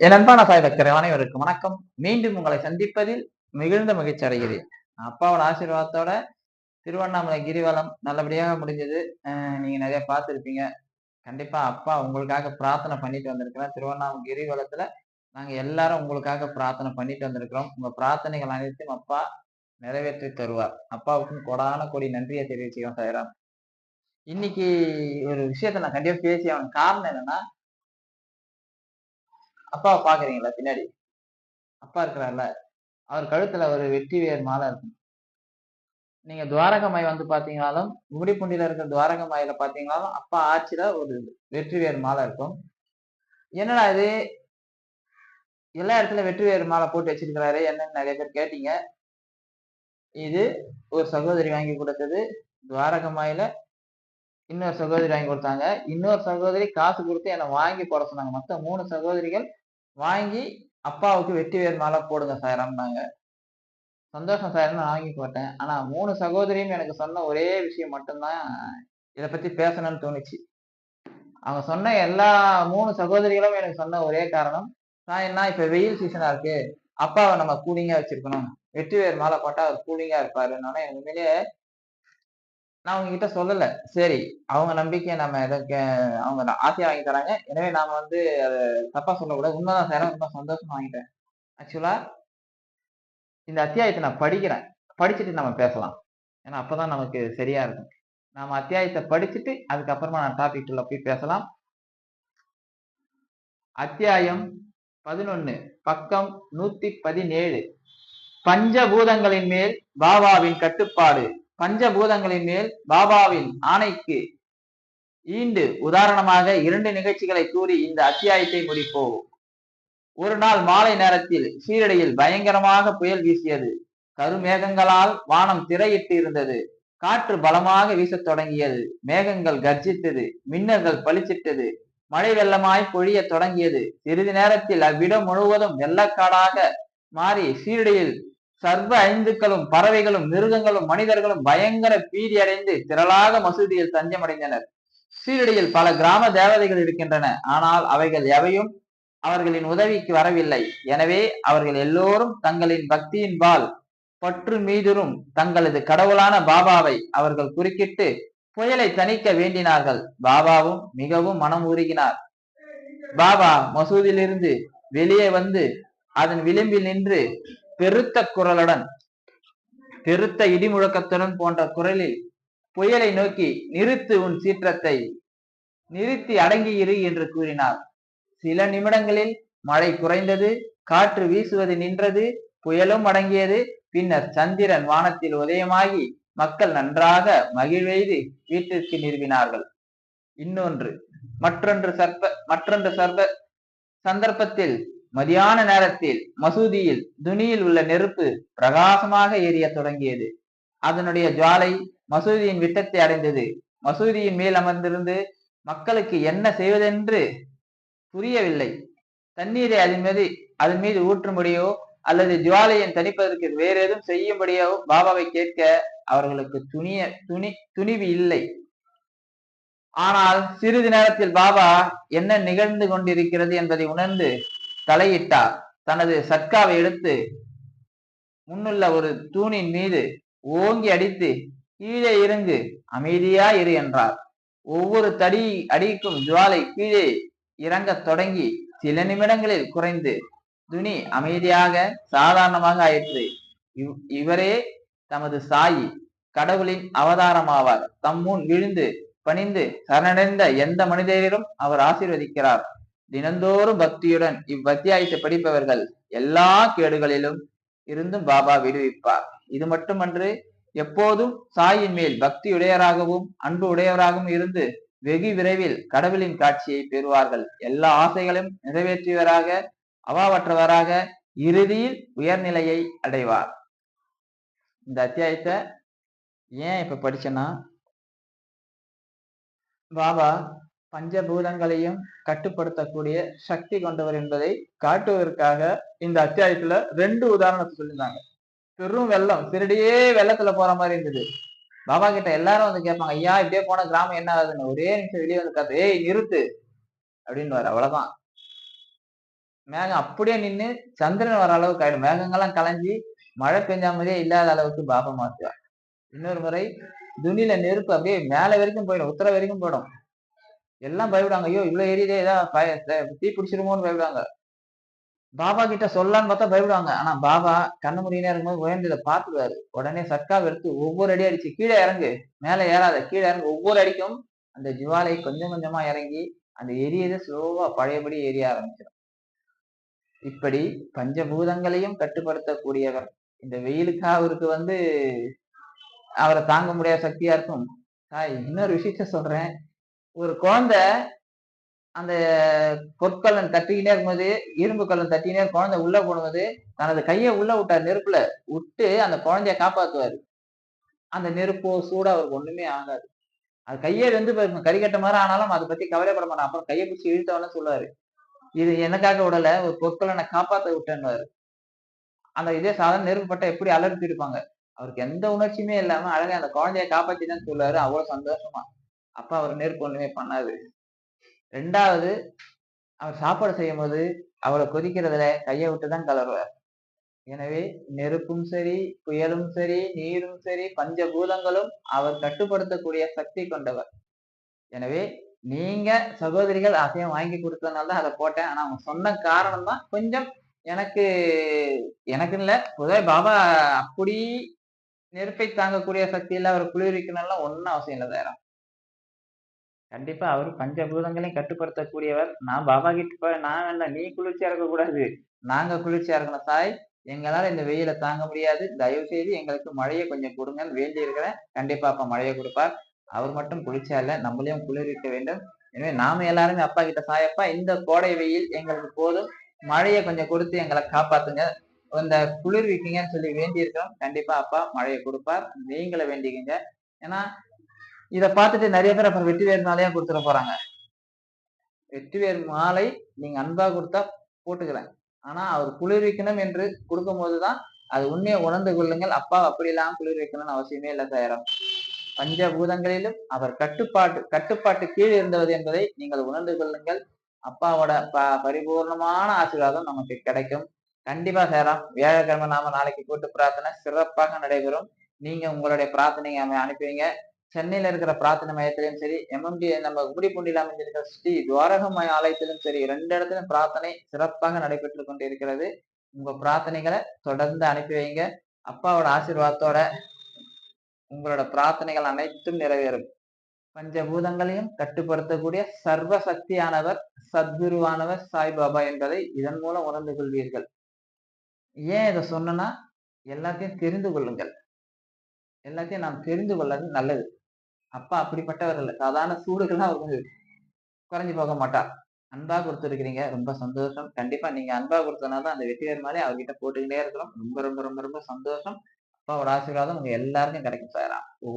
என் அன்பான சாய் பக்தர் அனைவருக்கும் வணக்கம். மீண்டும் உங்களை சந்திப்பதில் மிகுந்த மகிழ்ச்சி அடைகிறேன். அப்பாவோட ஆசீர்வாதத்தோட திருவண்ணாமலை கிரிவலம் நல்லபடியாக முடிஞ்சது. நீங்க நிறைய பார்த்துருப்பீங்க. கண்டிப்பா அப்பா உங்களுக்காக பிரார்த்தனை பண்ணிட்டு வந்திருக்கிறேன் திருவண்ணாமலை கிரிவலத்துல நாங்க எல்லாரும் உங்களுக்காக பிரார்த்தனை பண்ணிட்டு வந்திருக்கிறோம். உங்க பிரார்த்தனைகள் அனைத்தும் அப்பா நிறைவேற்றி தருவார். அப்பாவுக்கும் கொடான கொடி நன்றியை தெரிவிச்சுக்கோம் சாயிராம். இன்னைக்கு ஒரு விஷயத்த நான் கண்டிப்பா பேசி அவன் காரணம் என்னன்னா அப்பாவை பாக்குறீங்களா பின்னாடி? அப்பா இருக்கிறார்ல. அவர் கழுத்துல ஒரு வெற்றி வேர் மாலை இருக்கும் நீங்க துவாரகமாய் வந்து பாத்தீங்கனாலும் முடிப்புண்டியில இருக்கிற துவாரகமாயில பாத்தீங்கனாலும் அப்பா ஆட்சியில ஒரு வெற்றி வேர் மாலை இருக்கும். என்னடா இது? எல்லா இடத்துல வெற்றி வேறு மாலை போட்டு வச்சிருக்கிறாரு. என்னன்னு நிறைய பேர் கேட்டீங்க. இது ஒரு சகோதரி வாங்கி கொடுத்தது. துவாரகமாயில இன்னொரு சகோதரி வாங்கி கொடுத்தாங்க. இன்னொரு சகோதரி காசு கொடுத்து என்னை வாங்கி போட சொன்னாங்க. மொத்தம் மூணு சகோதரிகள் வாங்கி அப்பாவுக்கு வெட்டி வேர் மாலை போடுங்க சாயராம்னாங்க சந்தோஷம் சார் வாங்கி போட்டேன். ஆனா மூணு சகோதரியும் எனக்கு சொன்ன ஒரே விஷயம் மட்டும்தான் இதை பத்தி பேசணும்னு தோணுச்சு. அவங்க சொன்ன எல்லா மூணு சகோதரிகளும் எனக்கு சொன்ன ஒரே காரணம் நான் என்ன இப்ப வெயில் சீசனா இருக்கு? அப்பாவை நம்ம கூலிங்கா வச்சிருக்கணும். வெற்றி வேர் மாலை போட்டா அவர் கூலிங்கா இருப்பாரு உண்மையிலேயே நான் உங்ககிட்ட சொல்லல. சரி அவங்க நம்பிக்கையை நம்ம எதற்கு அவங்க ஆசையா வாங்கி தராங்க. எனவே நாம வந்து அதை தப்பா சொல்லக்கூடாது. உண்மைதான் சார். ரொம்ப சந்தோஷம் வாங்கிட்டேன். ஆக்சுவலா இந்த அத்தியாயத்தை நான் படிக்கிறேன். படிச்சுட்டு நம்ம பேசலாம். ஏன்னா அப்பதான் நமக்கு சரியா இருக்கும். நாம அத்தியாயத்தை படிச்சுட்டு அதுக்கப்புறமா நான் டாபிக் உள்ள போய் பேசலாம். அத்தியாயம் பதினொன்னு. பக்கம் நூத்தி பதினேழு. பஞ்சபூதங்களின் மேல் பாபாவின் கட்டுப்பாடு. பஞ்சபூதங்களின் மேல் பாபாவின் ஆணைக்கு ஈண்டு உதாரணமாக இரண்டு நிகழ்ச்சிகளை கூறி இந்த அத்தியாயத்தை முடிப்போம். ஒரு நாள் மாலை நேரத்தில் சீரடியில் பயங்கரமாக புயல் வீசியது. கருமேகங்களால் வானம் திரையிட்டு இருந்தது. காற்று பலமாக வீசத் தொடங்கியது. மேகங்கள் கர்ஜித்தது. மின்னர்கள் பளிச்சிட்டது. மழை வெள்ளமாய் பொழிய தொடங்கியது. சிறிது நேரத்தில் அவ்விடம் முழுவதும் வெள்ளக்காடாக மாறி சீரடியில் சர்வ ஐந்துக்களும் பறவைகளும் மிருகங்களும் மனிதர்களும் பயங்கர பீதி அடைந்து திரளாக மசூதியில் தஞ்சமடைந்தனர். சீரடியில் பல கிராம தேவதைகள் இருக்கின்றன. ஆனால் அவைகள் எவையும் அவர்களின் உதவிக்கு வரவில்லை. எனவே அவர்கள் எல்லோரும் தங்களின் பக்தியின் பால் பற்று மீதுரும் தங்களது கடவுளான பாபாவை அவர்கள் குறுக்கிட்டு புயலை தணிக்க வேண்டினார்கள். பாபாவும் மிகவும் மனம் உருகினார். பாபா மசூதியிலிருந்து வெளியே வந்து அதன் விளிம்பில் நின்று பெருத்த குரலுடன் பெருத்த இடிமுழக்கத்துடன் போன்ற குரலில் புயலை நோக்கி நிறுத்து உன் சீற்றத்தை நிறுத்தி அடங்கியிரு என்று கூறினார். சில நிமிடங்களில் மழை குறைந்தது காற்று வீசுவது நின்றது புயலும் அடங்கியது. பின்னர் சந்திரன் வானத்தில் உதயமாகி மக்கள் நன்றாக மகிழ்வெய்து வீட்டிற்கு நிறுவினார்கள். இன்னொன்று மற்றொன்று சர்ப மற்றொன்று சர்ப சந்தர்ப்பத்தில் மதியான நேரத்தில் மசூதியில் துணியில் உள்ள நெருப்பு பிரகாசமாக எரிய தொடங்கியது. அதனுடைய ஜுவாலை மசூதியின் விட்டத்தை அடைந்தது. மசூதியின் மேல் அமர்ந்திருந்து மக்களுக்கு என்ன செய்வதென்று புரியவில்லை. தண்ணீரை அதன் மீது அதன் மீது ஊற்றும்படியோ அல்லது ஜுவாலையை தணிப்பதற்கு வேற எதுவும் செய்யும்படியோ பாபாவை கேட்க அவர்களுக்கு துணிய துணி துணிவு இல்லை. ஆனால் சிறிது நேரத்தில் பாபா என்ன நிகழ்ந்து கொண்டிருக்கிறது என்பதை உணர்ந்து தலையிட்டார். தனது சர்க்காவை எடுத்து முன்னுள்ள ஒரு தூணின் மீது ஓங்கி அடித்து கீழே இறங்கு அமைதியா இரு என்றார். ஒவ்வொரு தடி அடிக்கும் ஜுவாலை கீழே இறங்க தொடங்கி சில நிமிடங்களில் குறைந்து துணி அமைதியாக சாதாரணமாக ஆயிற்று. இவரே தமது சாயி கடவுளின் அவதாரமாவார். தம் முன் விழுந்து பணிந்து சரணடைந்த எந்த மனிதரிலும் அவர் ஆசீர்வதிக்கிறார். தினந்தோறும் பக்தியுடன் இவ்வத்தியாயத்தை படிப்பவர்கள் எல்லா கேடுகளிலும் இருந்தும் பாபா விடுவிப்பார். இது மட்டுமன்று எப்போதும் சாயின் மேல் பக்தி உடையவராகவும் அன்பு உடையவராகவும் இருந்து வெகு விரைவில் கடவுளின் காட்சியை பெறுவார்கள். எல்லா ஆசைகளையும் நிறைவேற்றியவராக அவாவற்றவராக இறுதியில் உயர்நிலையை அடைவார். இந்த அத்தியாயத்தை ஏன் இப்ப படிச்சேன்னா பாபா பஞ்சபூதங்களையும் கட்டுப்படுத்தக்கூடிய சக்தி கொண்டவர் என்பதை காட்டுவதற்காக இந்த அத்தியாயத்துல ரெண்டு உதாரணத்தை சொல்லியிருந்தாங்க. பெரும் வெள்ளம் திருடியே வெள்ளத்துல போற மாதிரி இருந்தது. பாபா கிட்ட எல்லாரும் வந்து கேட்பாங்க ஐயா இப்படியே போன கிராமம் என்ன ஆகுதுன்னு? ஒரே நிமிஷம் வெளியே வந்து காத்து ஏய் நிறுத்து. அப்படின்னு அவ்வளவுதான். மேகம் அப்படியே நின்னு சந்திரன் வர அளவுக்கு ஆயிடும். மேகங்கள்லாம் கலைஞ்சி மழை பெஞ்சா மாதிரியே இல்லாத அளவுக்கு பாபா மாத்துவார் இன்னொரு முறை துணியில நெருப்பு அப்படியே மேல வரைக்கும் போயிடும் உத்தர வரைக்கும் போயிடும். எல்லாம் பயப்படுவாங்க ஐயோ இவ்வளவு ஏரியிலே ஏதாவது தீ பிடிச்சிருமோன்னு பயப்படுவாங்க பாபா கிட்ட சொல்லலான்னு பார்த்தா பயப்படுவாங்க ஆனா பாபா கண்ணு முடியினே இருக்கும்போது உயர்ந்ததை பார்த்துருவாரு உடனே சர்க்காவை எடுத்து ஒவ்வொரு அடி அடிச்சு கீழே இறங்கு. மேல ஏறாத கீழே இறங்கு. ஒவ்வொரு அடிக்கும் அந்த ஜுவாலை கொஞ்சம் கொஞ்சமா இறங்கி அந்த எரியதை ஸ்லோவா பழையபடி எரிய ஆரம்பிச்சிடும். இப்படி பஞ்சபூதங்களையும் கட்டுப்படுத்தக்கூடியவர். இந்த வெயிலுக்கா அவருக்கு வந்து அவரை தாங்க முடியாத சக்தியா இருக்கும். இன்னொரு விஷயத்த சொல்றேன். ஒரு குழந்தை அந்த பொற்கல்லன் தட்டிக்கிட்டே இருக்கும்போது இரும்பு கல்லன் தட்டிக்கிட்டே குழந்தை உள்ள போடும்போது தனது கையை உள்ள விட்டார் நெருப்புல விட்டு அந்த குழந்தைய காப்பாத்துவாரு. அந்த நெருப்போ சூடா அவருக்கு ஒண்ணுமே ஆகாது. அது கையே வந்து கறிக்கட்ட மாதிரி ஆனாலும் அதை பத்தி கவலைப்பட மாட்டான். அப்புறம் கையை பிடிச்சி இழுத்தவன சொல்லுவாரு. இது எனக்காக விடல ஒரு பொற்கல்லனை காப்பாத்த விட்டேன்னு அந்த இதே சாதாரண நெருப்பு பட்டா எப்படி அலர்த்தி இருப்பாங்க? அவருக்கு எந்த உணர்ச்சியுமே இல்லாம அழகா அந்த குழந்தைய காப்பாத்தினு சொல்லுவாரு. அவ்வளவு சந்தோஷமா. அப்பா அவர் நேருக்கு ஒண்ணுமே பண்ணாது. ரெண்டாவது அவர் சாப்பாடு செய்யும் போது அவளை கொதிக்கிறதுல கையை விட்டுதான் கலருவார். எனவே நெருப்பும் சரி புயலும் சரி நீரும் சரி பஞ்சபூதங்களும் அவர் கட்டுப்படுத்தக்கூடிய சக்தி கொண்டவர். எனவே நீங்க சகோதரிகள் அசையம் வாங்கி கொடுத்ததுனால தான் அதை போட்டேன். ஆனா அவங்க சொன்ன காரணம் தான் கொஞ்சம் எனக்கு எனக்கு இல்ல. பொதுவாக பாபா அப்படி நெருப்பை தாங்கக்கூடிய சக்தி இல்ல அவர் குளிர்விக்கணும்லாம் ஒன்னும் அவசியம் இல்லை தயாரம் கண்டிப்பா அவர் பஞ்சபூதங்களையும் கட்டுப்படுத்தக்கூடியவர். நான் பாபா கிட்ட போய் நான் வேண்டாம் நீ குளிர்ச்சியா இருக்கக்கூடாது. நாங்க குளிர்ச்சியா இருக்கணும் சாய் எங்களால் இந்த வெயில தாங்க முடியாது. தயவு செய்து எங்களுக்கு மழையை கொஞ்சம் கொடுங்கன்னு வேண்டி இருக்கிறேன் கண்டிப்பா அப்ப மழையை கொடுப்பார். அவர் மட்டும் குளிர்ச்சியா இல்ல நம்மளையும் குளிர்விக்க வேண்டும். எனவே நாம எல்லாருமே அப்பா கிட்ட சாயப்பா இந்த கோடை வெயில் எங்களுக்கு போதும். மழையை கொஞ்சம் கொடுத்து எங்களை காப்பாத்துங்க. இந்த குளிர்விக்கீங்கன்னு சொல்லி வேண்டி இருக்கிறோம் கண்டிப்பா அப்பா மழையை கொடுப்பார். நீங்களை வேண்டிக்கங்க. ஏன்னா இதை பார்த்துட்டு நிறைய பேர் அப்புறம் வெற்றி வேறு மாலையா கொடுத்துட போறாங்க. வெற்றிவேறு மாலை நீங்க அன்பா கொடுத்தா போட்டுக்கிறேன். ஆனா அவர் குளிர்விக்கணும் என்று கொடுக்கும் போதுதான் அது உண்மையை உணர்ந்து கொள்ளுங்கள். அப்பா அப்படிலாம் குளிர் வைக்கணும்னு அவசியமே இல்லை தயாரம் பஞ்சபூதங்களிலும் அவர் கட்டுப்பாட்டு கட்டுப்பாட்டு கீழ் இருந்தது என்பதை நீங்கள் உணர்ந்து கொள்ளுங்கள். அப்பாவோட ப பரிபூர்ணமான ஆசீர்வாதம் நமக்கு கிடைக்கும். கண்டிப்பா சேரம் வியாழக்கிழமை நாம நாளைக்கு கூட்டு பிரார்த்தனை சிறப்பாக நடைபெறும். நீங்க உங்களுடைய பிரார்த்தனையை அனுப்புவீங்க சென்னையில இருக்கிற பிரார்த்தனை மையத்திலும் சரி எம்எம்டி நம்ம குடிப்பூண்டியில் அமைந்திருக்கிற ஸ்ரீ துவாரகமய ஆலயத்திலும் சரி ரெண்டு இடத்திலும் பிரார்த்தனை சிறப்பாக நடைபெற்று கொண்டு இருக்கிறது உங்க பிரார்த்தனைகளை தொடர்ந்து அனுப்பி வைங்க. அப்பாவோட ஆசீர்வாதத்தோட உங்களோட பிரார்த்தனைகள் அனைத்தும் நிறைவேறும். பஞ்சபூதங்களையும் கட்டுப்படுத்தக்கூடிய சர்வ சக்தியானவர் சத்குருவானவர் சாய்பாபா என்பதை இதன் மூலம் உணர்ந்து கொள்வீர்கள். ஏன் இதை சொன்னா எல்லாத்தையும் தெரிந்து கொள்ளுங்கள். எல்லாத்தையும் நாம் தெரிந்து கொள்ளது நல்லது. அப்பா அப்படிப்பட்டவர் இல்லை. சாதாரண சூடுகள்லாம் அவர் குறைஞ்சு போக மாட்டார் அன்பா கொடுத்துருக்கிறீங்க. ரொம்ப சந்தோஷம். கண்டிப்பா நீங்க அன்பா கொடுத்தனால தான் அந்த வெற்றிகர் மாதிரி அவர்கிட்ட போட்டுக்கிட்டே இருக்கிறோம். ரொம்ப ரொம்ப ரொம்ப ரொம்ப சந்தோஷம். அப்பாவோட ஆசீர்வாதம் உங்க எல்லாருக்கும் கிடைக்கும் சார் ஓ